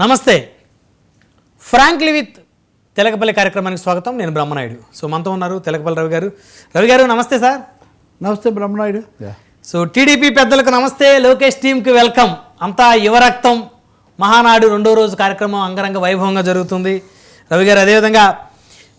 నమస్తే. Frankly with Telakapalli కార్యక్రమానికి స్వాగతం. నేను బ్రహ్మనాయుడు. సో మనతో ఉన్నారు తెలకపల్లి రవి గారు. రవి గారు నమస్తే సార్. నమస్తే బ్రహ్మనాయుడు. సో టీడీపీ పెద్దలకు నమస్తే లోకేష్ టీంకి వెల్కమ్. అంతా యువరక్తం. మహానాడు రెండో రోజు కార్యక్రమం అంగరంగ వైభవంగా జరుగుతుంది. రవి గారు అదేవిధంగా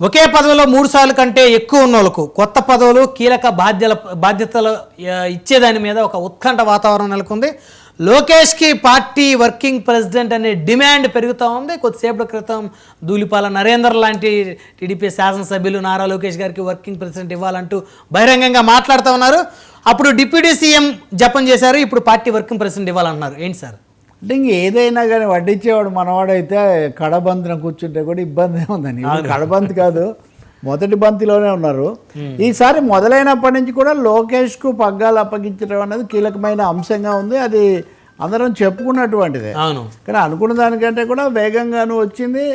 ఒకే పదవిలో మూడు సార్లు కంటే ఎక్కువ ఉన్న వాళ్ళకు కొత్త పదవులు కీలక బాధ్యల బాధ్యతలు ఇచ్చేదాని మీద ఒక ఉత్కంఠ వాతావరణం నెలకొంది. లోకేష్కి పార్టీ వర్కింగ్ ప్రెసిడెంట్ అనే డిమాండ్ పెరుగుతూ ఉంది. కొద్దిసేపటి క్రితం దూలిపాల నరేందర్ లాంటి టీడీపీ శాసనసభ్యులు నారా లోకేష్ గారికి వర్కింగ్ ప్రెసిడెంట్ ఇవ్వాలంటూ బహిరంగంగా మాట్లాడుతూ ఉన్నారు. అప్పుడు డిప్యూటీ సీఎం జపం చేశారు ఇప్పుడు పార్టీ వర్కింగ్ ప్రెసిడెంట్ ఇవ్వాలన్నారు. ఏంటి సార్? అంటే ఇంక ఏదైనా కానీ వడ్డించేవాడు మనవాడైతే కడబంతిన కూర్చుంటే కూడా ఇబ్బంది ఉందని. కడబంతి కాదు మొదటి బంతిలోనే ఉన్నారు. ఈసారి మొదలైనప్పటి నుంచి కూడా లోకేష్కు పగ్గాలు అప్పగించడం అనేది కీలకమైన అంశంగా ఉంది. అది అందరం చెప్పుకున్నటువంటిదే. కానీ అనుకున్న దానికంటే కూడా వేగంగాను వచ్చింది.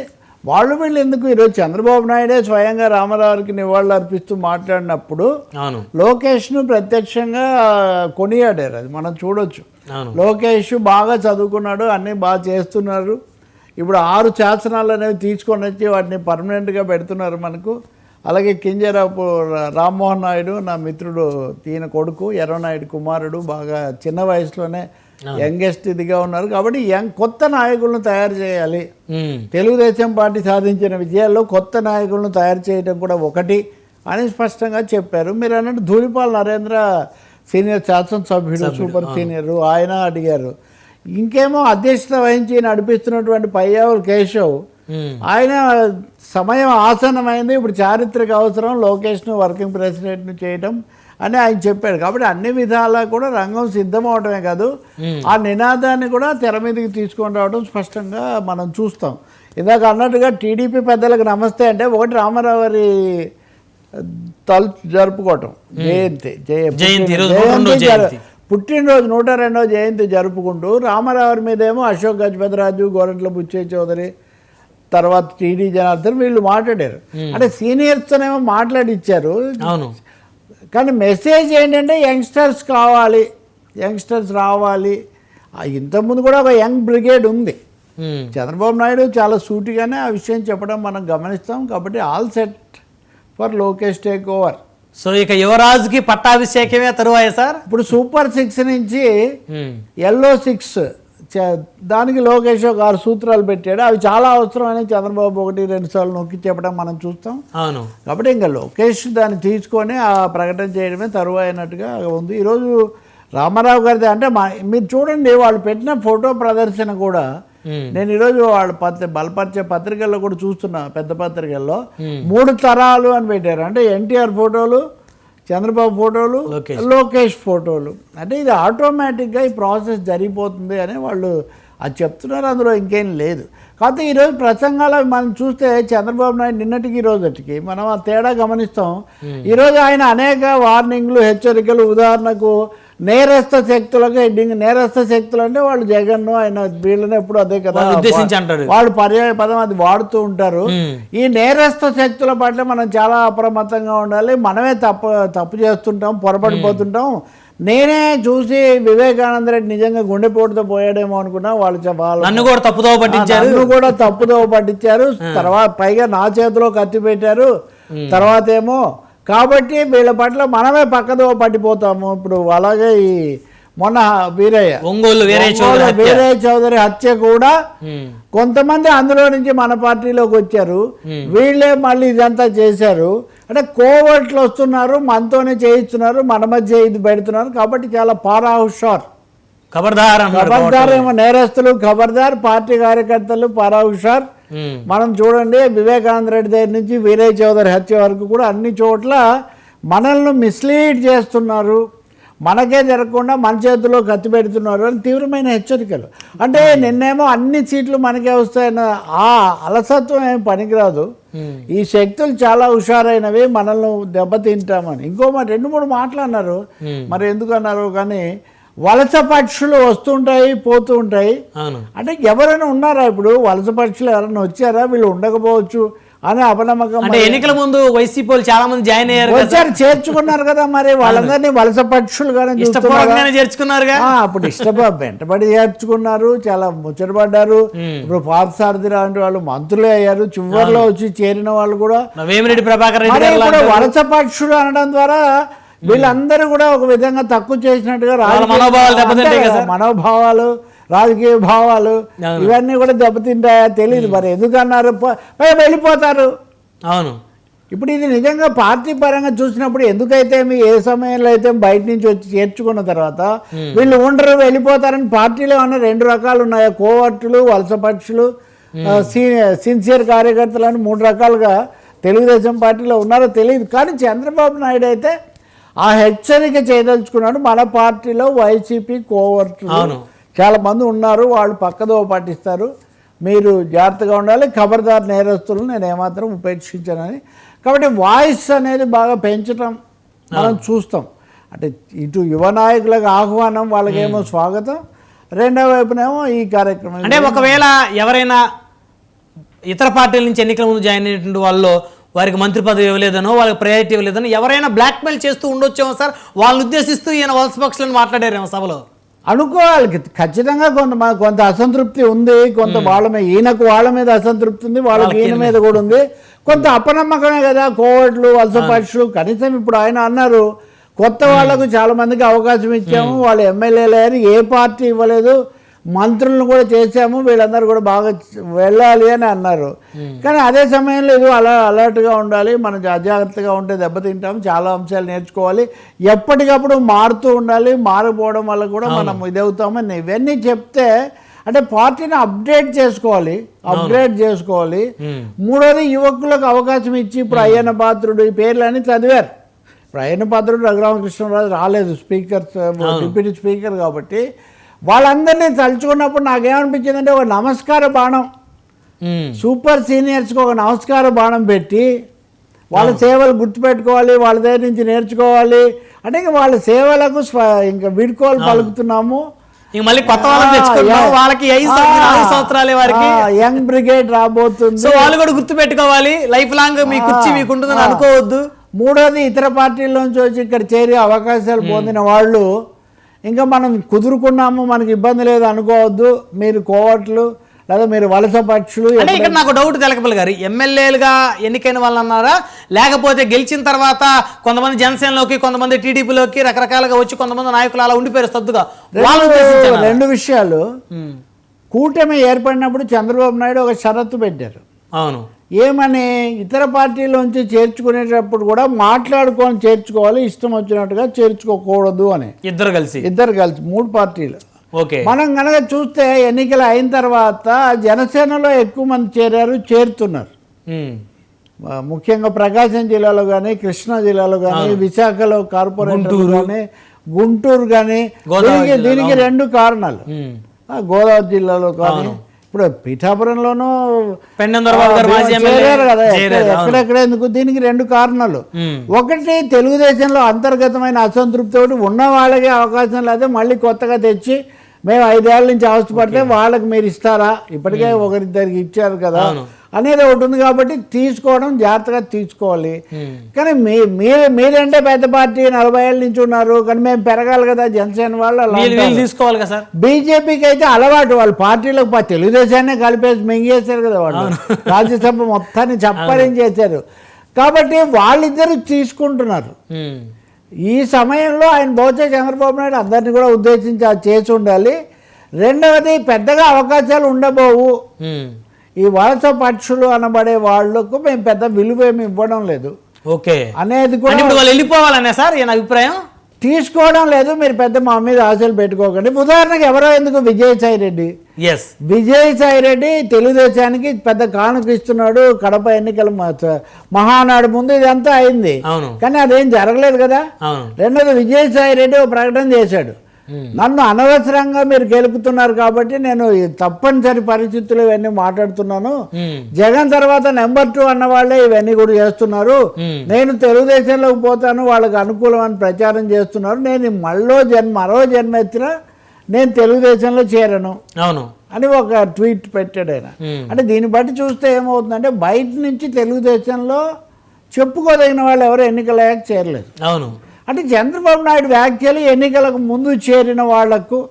వాళ్ళు వీళ్ళు ఎందుకు ఈరోజు చంద్రబాబు నాయుడే స్వయంగా రామారావుకి నివాళులు అర్పిస్తూ మాట్లాడినప్పుడు అవును. లోకేష్ను ప్రత్యక్షంగా కొనియాడారు. అది మనం చూడొచ్చు. లోకేష్ బాగా చదువుకున్నాడు అన్నీ బాగా చేస్తున్నారు. ఇప్పుడు ఆరు శాసనాలు అనేవి తీసుకొని వచ్చి వాటిని పర్మనెంట్గా పెడుతున్నారు మనకు. అలాగే కింజరాపు రామ్మోహన్ నాయుడు నా మిత్రుడు ఈయన కొడుకు ఎర్రనాయుడు కుమారుడు బాగా చిన్న వయసులోనే యంగెస్ట్ ఇదిగా ఉన్నారు కాబట్టి యంగ్ కొత్త నాయకులను తయారు చేయాలి. తెలుగుదేశం పార్టీ సాధించిన విజయాల్లో కొత్త నాయకులను తయారు చేయడం కూడా ఒకటి అని స్పష్టంగా చెప్పారు. మీరు అన్నట్టు ధూళిపాల్ నరేంద్ర సీనియర్ శాసనసభ్యుడు సూపర్ సీనియర్ ఆయన అడిగారు. ఇంకేమో అధ్యక్షత వహించి నడిపిస్తున్నటువంటి పయ్యావులు కేశవ్. ఆయన సమయం ఆసన్నమైంది. ఇప్పుడు చారిత్రక అవసరం. లోకేష్ను వర్కింగ్ ప్రెసిడెంట్ను చేయడం అని ఆయన చెప్పాడు. కాబట్టి అన్ని విధాలా కూడా రంగం సిద్ధం అవడమే కాదు ఆ నినాదాన్ని కూడా తెర మీదకి తీసుకొని రావడం స్పష్టంగా మనం చూస్తాం. ఇందాక అన్నట్టుగా టీడీపీ పెద్దలకు నమస్తే అంటే ఒకటి రామారావు గారి తలు జరుపుకోవటం. జయంతి. జయ- జయంతి. పుట్టినరోజు నూట రెండో జయంతి జరుపుకుంటూ రామారావు మీదేమో అశోక్ గజపతిరాజు గోరంట్ల బుచ్చే చౌదరి తర్వాత టీడీ జనార్దన్ వీళ్ళు మాట్లాడారు. అంటే సీనియర్స్తోనేమో మాట్లాడిచ్చారు. అవును. కానీ మెసేజ్ ఏంటంటే యంగ్స్టర్స్ కావాలి యంగ్స్టర్స్ రావాలి ఇంతకుముందు కూడా ఒక యంగ్ బ్రిగేడ్ ఉంది ఉమ్. చంద్రబాబు నాయుడు చాలా సూటిగానే ఆ విషయం చెప్పడం మనం గమనిస్తాం కాబట్టి all set for Lokesh take over so ఇక యువరాజుకి పట్టాభిషేకమే తరువాయ సార్ ఇప్పుడు సూపర్ సిక్స్ నుంచి ఉమ్. ఎల్లో సిక్స్ దానికి లోకేష్ ఒక ఆరు సూత్రాలు పెట్టాడు. అవి చాలా అవసరం అని చంద్రబాబు ఒకటి రెండు సార్లు నొక్కి చెప్పడం మనం చూస్తాం. అవును. కాబట్టి ఇంకా లోకేష్ దాన్ని తీసుకొని ఆ ప్రకటన చేయడమే తరువైనట్టుగా ఉంది. ఈరోజు రామారావు గారిది అంటే మా మీరు చూడండి వాళ్ళు పెట్టిన ఫోటో ప్రదర్శన కూడా. నేను ఈరోజు వాళ్ళ పత్ర బలపరిచే పత్రికల్లో కూడా చూస్తున్నా పెద్ద పత్రికల్లో. మూడు తరాలు అని పెట్టారు. అంటే ఎన్టీఆర్ ఫోటోలు చంద్రబాబు ఫోటోలు లోకేష్. ఫోటోలు. అంటే ఇది ఆటోమేటిక్గా ఈ ప్రాసెస్ జరిగిపోతుంది అని వాళ్ళు అది చెప్తున్నారు అందులో ఇంకేం లేదు. కాకపోతే ఈరోజు ప్రసంగాలు మనం చూస్తే చంద్రబాబు నాయుడు నిన్నటికి ఈ రోజుకి మనం ఆ తేడా గమనిస్తాం. ఈరోజు ఆయన అనేక వార్నింగ్లు హెచ్చరికలు ఉదాహరణకు నేరస్థ శక్తులకు హెడ్డింగ్ నేరస్థ శక్తులు అంటే వాళ్ళు జగన్ ఆయన వీళ్ళని ఎప్పుడు అదే కదా వాళ్ళు ఉద్దేశించి అంటారు. వాళ్ళు పర్యాయ పదం అది వాడుతూ ఉంటారు. ఈ నేరస్థ శక్తుల పట్ల మనం చాలా అప్రమత్తంగా ఉండాలి. మనమే తప్పు తప్పు చేస్తుంటాం పొరపడిపోతుంటాం నేనే చూసి వివేకానంద రెడ్డి నిజంగా గుండెపోటుతో పోయాడేమో అనుకున్నా వాళ్ళు వాళ్ళు నన్ను కూడా తప్పుదోవ పట్టించారు. నన్ను కూడా తప్పుదోవ పట్టించారు. తర్వాత పైగా నా చేతిలో కత్తి పెట్టారు. తర్వాత ఏమో కాబట్టి వీళ్ళ పట్ల మనమే పక్కదోవ పట్టిపోతాము. ఇప్పుడు అలాగే ఈ మొన్న వీరయ్య ఒంగోలు వీరయ్య చౌదరి హత్య. కూడా. కొంతమంది అందులో నుంచి మన పార్టీలోకి వచ్చారు. వీళ్ళే మళ్ళీ ఇదంతా చేశారు. అంటే కోవట్లు వస్తున్నారు మనతోనే చేయిస్తున్నారు మన మధ్య ఇది పెడుతున్నారు కాబట్టి చాలా పారా హుషార్ ఖబర్దార్ ఖబర్దార్ ఏమో నేరస్తులు ఖబర్దార్ పార్టీ కార్యకర్తలు పారా హుషార్ ఉమ్. మనం చూడండి వివేకానంద రెడ్డి దగ్గర నుంచి వీరయ్య చౌదరి హత్య వరకు కూడా అన్ని చోట్ల మనల్ని మిస్లీడ్ చేస్తున్నారు. మనకే జరగకుండా మన చేతిలో కత్తి పెడుతున్నారు అని తీవ్రమైన హెచ్చరికలు. అంటే నిన్నేమో అన్ని సీట్లు మనకే వస్తాయన్న ఆ అలసత్వం ఏం పనికిరాదు. ఉమ్. ఈ శక్తులు చాలా హుషారైనవి మనల్ని దెబ్బతింటామని. ఇంకో మాట రెండు మూడు మాటలు అన్నారు. Hmm. మరి ఎందుకు అన్నారు? కానీ వలస పక్షులు వస్తుంటాయి పోతూ ఉంటాయి అంటే ఎవరైనా ఉన్నారా ఇప్పుడు? వలస పక్షులు ఎవరైనా వచ్చారా? వీళ్ళు ఉండకపోవచ్చు అని అపనమ్మకం అంటే ఎన్నికల ముందు వైసీపీ వాళ్ళు చాలా మంది జాయిన్ అయ్యారు వచ్చారు చేర్చుకున్నారు కదా మరి. వాళ్ళందరినీ వలస పక్షులుగానే ఆ, అప్పుడు ఇష్టప వెంటబడి చేర్చుకున్నారు. చాలా ముచ్చటపడ్డారు. ఇప్పుడు పార్థసారథి లాంటి వాళ్ళు మంత్రులే అయ్యారు. చివరిలో వచ్చి చేరిన వాళ్ళు కూడా వేమిరెడ్డి ప్రభాకర్ రెడ్డి వలస పక్షులు అనడం ద్వారా వీళ్ళందరూ కూడా ఒక విధంగా తక్కువ చేసినట్టుగా మనోభావాలు మనోభావాలు రాజకీయ భావాలు ఇవన్నీ కూడా దెబ్బతింటాయా తెలియదు మరి. ఎందుకన్నారు? వెళ్ళిపోతారు. అవును. ఇప్పుడు ఇది నిజంగా పార్టీ పరంగా చూసినప్పుడు ఎందుకైతే మీ ఏ సమయంలో అయితే బయట నుంచి వచ్చి చేర్చుకున్న తర్వాత వీళ్ళు ఉండరు వెళ్ళిపోతారని పార్టీలో ఉన్న రెండు రకాలు ఉన్నాయి? కోవర్టులు వలస పక్షులు సిన్సియర్ కార్యకర్తలు అని మూడు రకాలుగా తెలుగుదేశం పార్టీలో ఉన్నారో తెలియదు కానీ చంద్రబాబు నాయుడు అయితే ఆ హెచ్చరిక చేయదలుచుకున్నాడు. మన పార్టీలో వైసీపీ కోవర్టులు అవును. చాలా మంది ఉన్నారు. వాళ్ళు పక్కదో పాటిస్తారు మీరు జాగ్రత్తగా ఉండాలి. ఖబర్దార్ నేరస్తులను నేను ఏమాత్రం ఉపేక్షించానని. కాబట్టి వాయిస్ అనేది బాగా పెంచడం మనం చూస్తాం. అంటే ఇటు యువ నాయకులకు ఆహ్వానం వాళ్ళకేమో స్వాగతం. రెండో వైపునేమో ఈ కార్యక్రమం అంటే ఒకవేళ ఎవరైనా ఇతర పార్టీల నుంచి ఎన్నికల ముందు జాయిన్ అయినటువంటి వాళ్ళు వారికి మంత్రి పదవి ఇవ్వలేదనో వాళ్ళకి ప్రయారిటీ ఇవ్వలేదనో ఎవరైనా బ్లాక్మెయిల్ చేస్తూ ఉండొచ్చేమో సార్ వాళ్ళని ఉద్దేశిస్తూ ఈయన వలస పక్షులను మాట్లాడారేమో సభలో. అనుకోవాలి. ఖచ్చితంగా కొంత కొంత అసంతృప్తి ఉంది కొంత వాళ్ళ మీద ఈయనకు వాళ్ళ మీద అసంతృప్తి ఉంది వాళ్ళకి ఈయన మీద కూడా ఉంది. కొంత అపనమ్మకమే కదా కోవట్లు వలస పక్షులు. కనీసం ఇప్పుడు ఆయన అన్నారు కొత్త వాళ్ళకు చాలా మందికి అవకాశం ఇచ్చాము వాళ్ళు ఎమ్మెల్యేలు అయ్యారు ఏ పార్టీ ఇవ్వలేదు. మంత్రులను కూడా చేశాము వీళ్ళందరూ కూడా బాగా వెళ్ళాలి అని అన్నారు. కానీ అదే సమయంలో ఇది అలా అలర్ట్గా ఉండాలి మనం అజాగ్రత్తగా ఉంటే దెబ్బతింటాం చాలా అంశాలు నేర్చుకోవాలి. ఎప్పటికప్పుడు మారుతూ ఉండాలి మారిపోవడం వల్ల కూడా మనం ఇదవుతామని. ఇవన్నీ చెప్తే అంటే పార్టీని అప్డేట్ చేసుకోవాలి అప్గ్రేడ్ చేసుకోవాలి. మూడోది యువకులకు అవకాశం ఇచ్చి ఇప్పుడు అయ్యన్న పాత్రుడు ఈ పేర్లన్నీ చదివారు. ఇప్పుడు అయ్యన్న పాత్రుడు రఘురామకృష్ణరాజు రాలేదు స్పీకర్ డిప్యూటీ స్పీకర్ కాబట్టి. వాళ్ళందరినీ తలుచుకున్నప్పుడు నాకేమనిపించిందంటే ఒక నమస్కార బాణం. సూపర్ సీనియర్స్కి ఒక నమస్కార బాణం పెట్టి వాళ్ళ సేవలు గుర్తుపెట్టుకోవాలి వాళ్ళ దగ్గర నుంచి నేర్చుకోవాలి. అంటే ఇంకా వాళ్ళ సేవలకు స్వ ఇంకా వీడుకోలు పలుకుతున్నాము. మళ్ళీ కొత్త వాళ్ళకి ఐదు సంవత్సరాలు వారికి. యంగ్ బ్రిగేడ్ రాబోతుంది. సో వాళ్ళు కూడా గుర్తు పెట్టుకోవాలి లైఫ్ లాంగ్ మీ కుర్చీ మీకు ఉంటుందని అనుకోవద్దు. మూడోది ఇతర పార్టీల నుంచి వచ్చి ఇక్కడ చేరే అవకాశాలు పొందిన వాళ్ళు ఇంకా మనం కుదురుకున్నాము మనకి ఇబ్బంది లేదు అనుకోవద్దు. మీరు కోవట్లు లేదా మీరు వలస పక్షులు అంటే ఇక్కడ నాకు డౌట్ తెలకపల్లి గారు. ఎమ్మెల్యేలుగా ఎన్నికైన వాళ్ళు అన్నారా లేకపోతే గెలిచిన తర్వాత కొంతమంది జనసేనలోకి కొంతమంది టీడీపీలోకి రకరకాలుగా వచ్చి కొంతమంది నాయకులు అలా ఉండిపోయారు ఉద్దేశించారా? రెండు విషయాలు. కూటమి ఏర్పడినప్పుడు చంద్రబాబు నాయుడు ఒక షరతు పెట్టారు. అవును. ఏమని ఇతర పార్టీలోంచి చేర్చుకునేటప్పుడు కూడా మాట్లాడుకొని చేర్చుకోవాలి ఇష్టం వచ్చినట్టుగా చేర్చుకోకూడదు అని. ఇద్దరు కలిసి? ఇద్దరు కలిసి మూడు పార్టీలు. ఓకే. మనం కనుక చూస్తే ఎన్నికలు అయిన తర్వాత జనసేనలో ఎక్కువ మంది చేరారు చేరుతున్నారు. ముఖ్యంగా ప్రకాశం జిల్లాలో కానీ కృష్ణా జిల్లాలో కానీ విశాఖలో కార్పొరేటర్ కానీ గుంటూరు కానీ దీనికి రెండు కారణాలు. గోదావరి జిల్లాలో కానీ ఇప్పుడు పిఠాపురంలోనూ కదా. ఎక్కడెక్కడ ఎందుకు దీనికి రెండు కారణాలు. ఒకటి తెలుగుదేశంలో అంతర్గతమైన అసంతృప్తి ఒకటి ఉన్న వాళ్ళకి అవకాశం లేదా మళ్ళీ కొత్తగా తెచ్చి మేము ఐదేళ్ళ నుంచి అవస్థపడితే వాళ్ళకి మీరు ఇస్తారా ఇప్పటికే ఒకరిద్దరికి ఇచ్చారు కదా. అనేది ఒకటి ఉంది కాబట్టి తీసుకోవడం జాగ్రత్తగా తీసుకోవాలి. కానీ మీ మీరు మీరంటే పెద్ద పార్టీ నలభై ఏళ్ళ నుంచి ఉన్నారు. కానీ మేము పెరగాలి కదా జనసేన వాళ్ళు తీసుకోవాలి కదా బీజేపీకి అయితే అలవాటు వాళ్ళు. పార్టీలకు తెలుగుదేశాన్ని కలిపేసి మింగేశారు కదా వాళ్ళు. రాజ్యసభ మొత్తాన్ని చప్పరించేశారు కాబట్టి వాళ్ళిద్దరు తీసుకుంటున్నారు. ఈ సమయంలో ఆయన బహుశా చంద్రబాబు నాయుడు అందరినీ కూడా ఉద్దేశించి చేసి ఉండాలి. రెండవది పెద్దగా అవకాశాలు ఉండబోవు. ఈ వలస పక్షులు అనబడే వాళ్ళకు మేము పెద్ద విలువ ఏమి ఇవ్వడం లేదు. ఓకే. అనేది కూడా వాళ్ళు వెళ్ళిపోవాలనే సార్ ఈయన అభిప్రాయం? తీసుకోవడం లేదు మీరు పెద్ద మా మీద ఆశలు పెట్టుకోకండి. ఉదాహరణకు ఎవరో ఎందుకు విజయసాయి రెడ్డి? ఎస్ విజయసాయి రెడ్డి తెలుగుదేశానికి పెద్ద కానుక ఇస్తున్నాడు కడప ఎన్నికల మహానాడు ముందు ఇదంతా అయింది. కానీ అదేం జరగలేదు కదా? రెండోది విజయసాయి రెడ్డి ఒక ప్రకటన చేశాడు. నన్ను అనవసరంగా మీరు గెలుపుతున్నారు కాబట్టి నేను తప్పనిసరి పరిస్థితులు ఇవన్నీ మాట్లాడుతున్నాను. ఉమ్. జగన్ తర్వాత నెంబర్ టూ అన్న వాళ్ళే ఇవన్నీ కూడా చేస్తున్నారు. ఉమ్. నేను తెలుగుదేశంలోకి పోతాను వాళ్ళకి అనుకూలం అని ప్రచారం చేస్తున్నారు. నేను మళ్ళో జన్మ మరో జన్మ ఎత్తినా నేను తెలుగుదేశంలో చేరను అవును. అని ఒక ట్వీట్ పెట్టాడు ఆయన. అంటే దీన్ని బట్టి చూస్తే ఏమవుతుందంటే బయట నుంచి తెలుగుదేశంలో చెప్పుకోదగిన వాళ్ళు ఎవరు ఎన్నికలయ్యాక చేరలేదు. అవును. అంటే చంద్రబాబు నాయుడు వ్యాఖ్యలు ఎన్నికలకు ముందు చేరిన వాళ్ళకు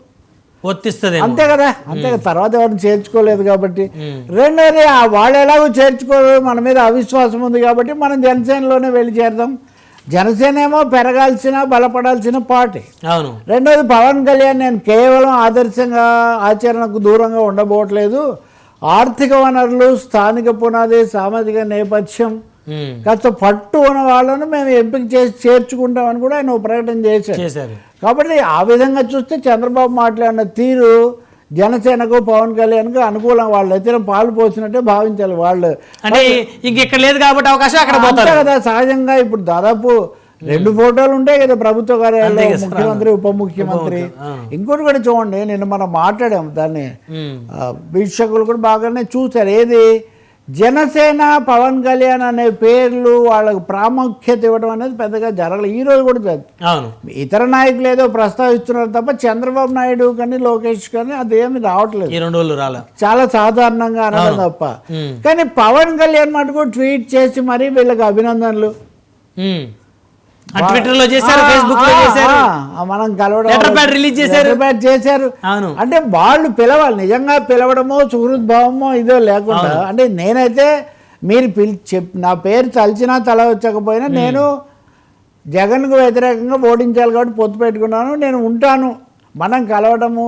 వర్తిస్తుంది అంతే కదా? అంతే కదా? తర్వాత ఎవరిని చేర్చుకోలేదు కాబట్టి. రెండోది వాళ్ళు ఎలాగో చేర్చుకోరు మన మీద అవిశ్వాసం ఉంది కాబట్టి మనం జనసేనలోనే వెళ్ళి చేరదాం. జనసేన ఏమో పెరగాల్సిన బలపడాల్సిన పార్టీ. అవును. రెండోది పవన్ కళ్యాణ్ నేను కేవలం ఆదర్శంగా ఆచరణకు దూరంగా ఉండబోవట్లేదు. ఆర్థిక వనరులు స్థానిక పునాది సామాజిక నేపథ్యం. కాస్త పట్టు ఉన్న వాళ్ళను మేము ఎంపిక చేసి చేర్చుకుంటామని కూడా ఆయన ప్రకటన చేశారు. కాబట్టి ఆ విధంగా చూస్తే చంద్రబాబు మాట్లాడిన తీరు జనసేనకు పవన్ కళ్యాణ్కు అనుకూలం వాళ్ళు ఎత్తిన పాలు పోసినట్టే భావించాలి వాళ్ళు. అంటే ఇంక ఇక్కడ లేదు కాబట్టి అవకాశం అక్కడ పోతారు. కదా సహజంగా ఇప్పుడు దాదాపు రెండు ఫోటోలు ఉంటాయి కదా ప్రభుత్వ కార్యాలయంలో కదా, ముఖ్యమంత్రి ఉప ముఖ్యమంత్రి. ఇంకోటి కూడా చూడండి నిన్న మనం మాట్లాడాం దాన్ని. వీక్షకులు కూడా బాగానే చూశారు. ఏది? జనసేన పవన్ కళ్యాణ్ అనే పేర్లు వాళ్ళకి ప్రాముఖ్యత ఇవ్వడం అనేది పెద్దగా జరగలేదు. ఈ రోజు కూడా అవును. ఇతర నాయకులు ఏదో ప్రస్తావిస్తున్నారు తప్ప చంద్రబాబు నాయుడు కానీ లోకేష్ కానీ అదేమి రావట్లేదు. ఈ రెండు రోజులు రాలే. చాలా సాధారణంగా అనడం తప్ప. కానీ పవన్ కళ్యాణ్ మటుకు ట్వీట్ చేసి మరీ వీళ్ళకి అభినందనలు. ట్విట్టర్లో చేశారు ఫేస్బుక్లో చేశారు. మనం కలవడం అవును. అంటే వాళ్ళు పిలవాలి నిజంగా పిలవడమో సుహృద్భావమో ఇదో లేకుండా అంటే నేనైతే మీరు పిలి చెప్ నా పేరు తలిచినా తల వచ్చకపోయినా నేను జగన్కు వ్యతిరేకంగా ఓడించాలి కాబట్టి పొత్తు పెట్టుకున్నాను నేను ఉంటాను. మనం కలవడము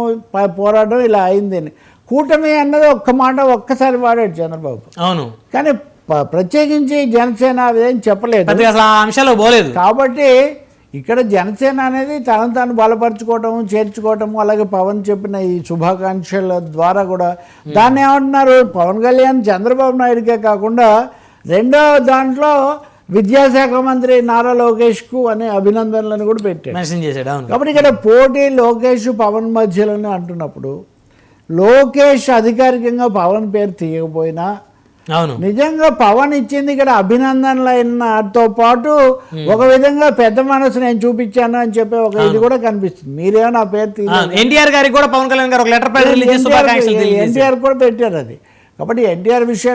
పోరాటం ఇలా అయిందని కూటమి అన్నది ఒక్క మాట ఒక్కసారి వాడాడు చంద్రబాబు. అవును. కానీ ప్రత్యేకించి జనసేన అదేం చెప్పలేదు. అసలు ఆ అంశాలు పోలేదు. కాబట్టి ఇక్కడ జనసేన అనేది తనను తాను బలపరచుకోవటం చేర్చుకోవటం అలాగే పవన్ చెప్పిన ఈ శుభాకాంక్షల ద్వారా కూడా దాన్ని ఏమంటున్నారు? పవన్ కళ్యాణ్ చంద్రబాబు నాయుడుకే కాకుండా రెండో దాంట్లో విద్యాశాఖ మంత్రి నారా లోకేష్కు అనే అభినందనలను కూడా పెట్టాడు. మెన్షన్ చేశాడు అవును. కాబట్టి ఇక్కడ పోటీ లోకేష్ పవన్ మధ్యలోనే అంటున్నప్పుడు లోకేష్ అధికారికంగా పవన్ పేరు తీయకపోయినా అవును. నిజంగా పవన్ ఇచ్చింది ఇక్కడ అభినందనలు అయినతో పాటు ఒక విధంగా పెద్ద మనసు నేను చూపించాను అని చెప్పే ఒక ఇది కూడా కనిపిస్తుంది. మీరేమో నా పేరు ఎన్టీఆర్ గారికి కూడా పవన్ కళ్యాణ్ గారు ఒక లెటర్ ఎన్టీఆర్ కూడా పెట్టారు అది. కాబట్టి ఎన్టీఆర్ విషయం